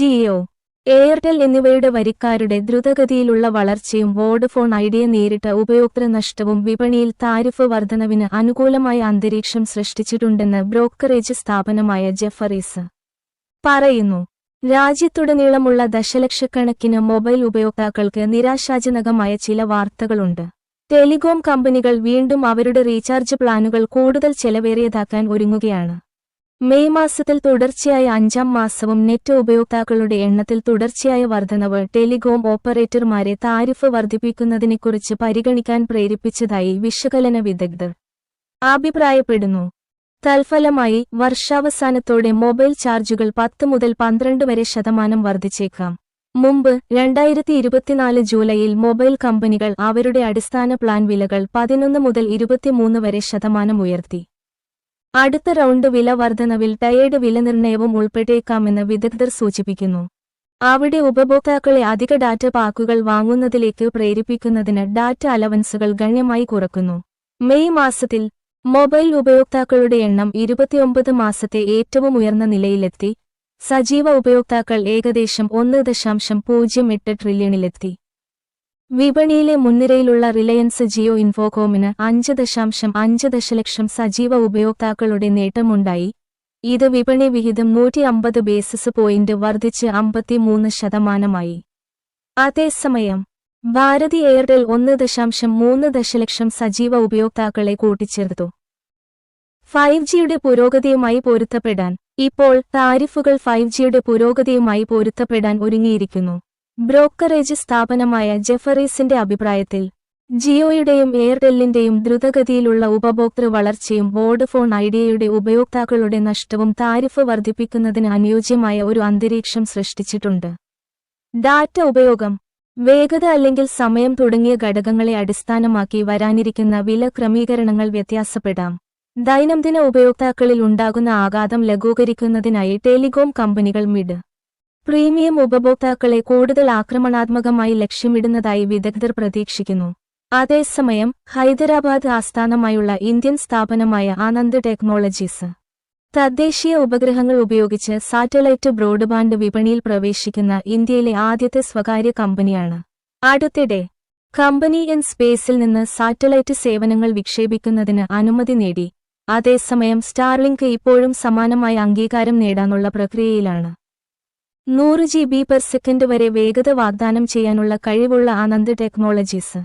Jio Airtel എന്നിവയുടെ വരിക്കാരുടെ ദ്രുതഗതിയിലുള്ള വളർച്ചയും വോഡഫോൺ ഐഡിയ നേരിട്ട ഉപയോക്തൃ നഷ്ടവും വിപണിയിൽ താരിഫ് വർധനവിന് അനുകൂലമായ അന്തരീക്ഷം സൃഷ്ടിച്ചിട്ടുണ്ടെന്ന് ബ്രോക്കറേജ് സ്ഥാപനമായ ജെഫറീസ് പറയുന്നു. രാജ്യത്തുടനീളമുള്ള ദശലക്ഷക്കണക്കിന് മൊബൈൽ ഉപയോക്താക്കൾക്ക് നിരാശാജനകമായ ചില വാർത്തകളുണ്ട്. ടെലികോം കമ്പനികൾ വീണ്ടും അവരുടെ റീചാർജ് പ്ലാനുകൾ കൂടുതൽ ചെലവേറിയതാക്കാൻ ഒരുങ്ങുകയാണ്. മെയ് മാസത്തിൽ തുടർച്ചയായ അഞ്ചാം മാസവും നെറ്റ് ഉപയോക്താക്കളുടെ എണ്ണത്തിൽ തുടർച്ചയായ വർധനവ് ടെലികോം ഓപ്പറേറ്റർമാരെ താരിഫ് വർദ്ധിപ്പിക്കുന്നതിനെക്കുറിച്ച് പരിഗണിക്കാൻ പ്രേരിപ്പിച്ചതായി വിശകലന വിദഗ്ധർ അഭിപ്രായപ്പെടുന്നു. തൽഫലമായി വർഷാവസാനത്തോടെ മൊബൈൽ ചാർജുകൾ പത്ത് മുതൽ പന്ത്രണ്ട് വരെ ശതമാനം വർദ്ധിച്ചേക്കാം. മുമ്പ് രണ്ടായിരത്തി ഇരുപത്തിനാല് ജൂലൈയിൽ മൊബൈൽ കമ്പനികൾ അവരുടെ അടിസ്ഥാന പ്ലാൻ വിലകൾ പതിനൊന്ന് മുതൽ ഇരുപത്തിമൂന്ന് വരെ ശതമാനം ഉയർത്തി. അടുത്ത റൗണ്ട് വില വർധനവിൽ ടയേർഡ് വിലനിർണയവും ഉൾപ്പെട്ടേക്കാമെന്ന് വിദഗ്ധർ സൂചിപ്പിക്കുന്നു. അവിടെ ഉപഭോക്താക്കളെ അധിക ഡാറ്റ പാക്കുകൾ വാങ്ങുന്നതിലേക്ക് പ്രേരിപ്പിക്കുന്നതിന് ഡാറ്റ അലവൻസുകൾ ഗണ്യമായി കുറക്കുന്നു. മെയ് മാസത്തിൽ മൊബൈൽ ഉപയോക്താക്കളുടെ എണ്ണം ഇരുപത്തിയൊമ്പത് മാസത്തെ ഏറ്റവും ഉയർന്ന നിലയിലെത്തി. സജീവ ഉപയോക്താക്കൾ ഏകദേശം ഒന്ന് ദശാംശം പൂജ്യം എട്ട് ട്രില്യണിലെത്തി വിപണിയിലെ മുൻനിരയിലുള്ള റിലയൻസ് ജിയോ ഇൻഫോകോമിന് അഞ്ച് ദശാംശം അഞ്ച് ദശലക്ഷം സജീവ ഉപയോക്താക്കളുടെ നേട്ടമുണ്ടായി. ഇത് വിപണി വിഹിതം നൂറ്റി അമ്പത് ബേസിസ് പോയിന്റ് വർദ്ധിച്ച് അമ്പത്തിമൂന്ന് ശതമാനമായി. അതേസമയം ഭാരതി എയർടെൽ ഒന്ന് ദശാംശം മൂന്ന് ദശലക്ഷം സജീവ ഉപയോക്താക്കളെ കൂട്ടിച്ചേർത്തു. ഫൈവ് ജിയുടെ പുരോഗതിയുമായി പൊരുത്തപ്പെടാൻ ഇപ്പോൾ താരിഫുകൾ ഫൈവ് ജിയുടെ പുരോഗതിയുമായി പൊരുത്തപ്പെടാൻ ഒരുങ്ങിയിരിക്കുന്നു. ബ്രോക്കറേജ് സ്ഥാപനമായ ജെഫറീസിന്റെ അഭിപ്രായത്തിൽ ജിയോയുടെയും എയർടെല്ലിന്റെയും ദ്രുതഗതിയിലുള്ള ഉപഭോക്തൃ വളർച്ചയും വോഡഫോൺ ഐഡിയയുടെ ഉപയോക്താക്കളുടെ നഷ്ടവും താരിഫ് വർദ്ധിപ്പിക്കുന്നതിന് അനുയോജ്യമായ ഒരു അന്തരീക്ഷം സൃഷ്ടിച്ചിട്ടുണ്ട്. ഡാറ്റ ഉപയോഗം വേഗത അല്ലെങ്കിൽ സമയം തുടങ്ങിയ ഘടകങ്ങളെ അടിസ്ഥാനമാക്കി വരാനിരിക്കുന്ന വില ക്രമീകരണങ്ങൾ വ്യത്യാസപ്പെടാം. ദൈനംദിന ഉപയോക്താക്കളിൽ ഉണ്ടാകുന്ന ആഘാതം ലഘൂകരിക്കുന്നതിനായി ടെലികോം കമ്പനികൾ മിഡ് പ്രീമിയം ഉപഭോക്താക്കളെ കൂടുതൽ ആക്രമണാത്മകമായി ലക്ഷ്യമിടുന്നതായി വിദഗ്ധർ പ്രതീക്ഷിക്കുന്നു. അതേസമയം ഹൈദരാബാദ് ആസ്ഥാനമായുള്ള ഇന്ത്യൻ സ്ഥാപനമായ ആനന്ദ് ടെക്നോളജീസ് തദ്ദേശീയ ഉപഗ്രഹങ്ങൾ ഉപയോഗിച്ച് സാറ്റലൈറ്റ് ബ്രോഡ്ബാൻഡ് വിപണിയിൽ പ്രവേശിക്കുന്ന ഇന്ത്യയിലെ ആദ്യത്തെ സ്വകാര്യ കമ്പനിയാണ്. അടുത്തിടെ കമ്പനി എൻ സ്പേസിൽ നിന്ന് സാറ്റലൈറ്റ് സേവനങ്ങൾ വിക്ഷേപിക്കുന്നതിന് അനുമതി നേടി. അതേസമയം സ്റ്റാർലിങ്ക് ഇപ്പോഴും സമാനമായ അംഗീകാരം നേടാനുള്ള പ്രക്രിയയിലാണ്. നൂറ് ജി ബി പെർ സെക്കൻഡ് വരെ വേഗത വാഗ്ദാനം ചെയ്യാനുള്ള കഴിവുള്ള ആനന്ദ് ടെക്നോളജീസ്.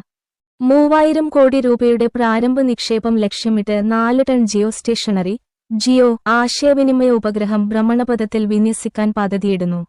മൂവായിരം കോടി രൂപയുടെ പ്രാരംഭ നിക്ഷേപം ലക്ഷ്യമിട്ട് നാല് ടൺ ജിയോ സ്റ്റേഷനറി ജിയോ ആശയവിനിമയ ഉപഗ്രഹം ഭ്രമണപഥത്തിൽ വിന്യസിക്കാൻ പദ്ധതിയിടുന്നു.